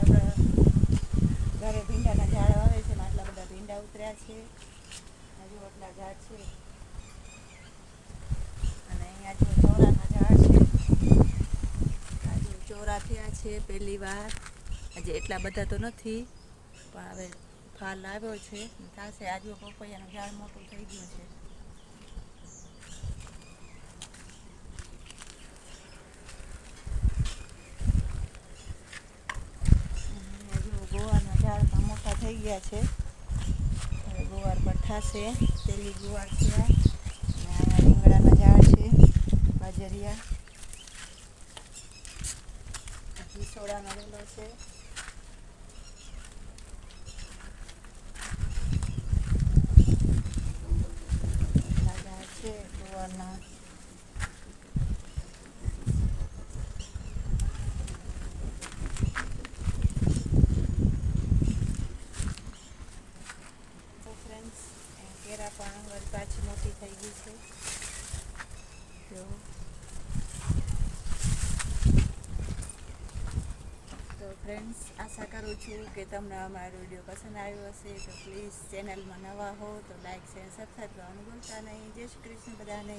છે ઘરે ભીંડાના ઝાડ આવે છે આટલા બધા ભીંડા ઉતર્યા છે. હજુ આટલા ઝાડ છે. અને અહીંયા જો ચોરાના ઝાડ છે. આજે ચોરા થયા છે પહેલી વાર. હજી એટલા બધા તો નથી, પણ હવે ફાલ આવ્યો છે. થશે આજુ પપૈયાનું ઝાડ મોટું થઈ ગયું છે. થઈ ગયા છે. ગુવાર પણ થશે પેલી ગુવાર છે. અને રીંગણાના ઝાડ છે. બાજરિયા. ઘીસોડાનો લીલો છે. છે ગુવારના તો ફ્રેન્ડ્સ કેરા પણ વળી પાછી મોટી થઈ ગઈ છે. જો. તો ફ્રેન્ડ્સ આશા કરું છું કે તમને અમારો વીડિયો પસંદ આવ્યો હશે, તો પ્લીઝ ચેનલમાં નવા હો, તો લાઈક શેર સબસ્ક્રાઈબ કરવાનું ભૂલતા નહીં. જય શ્રી કૃષ્ણ બધાને.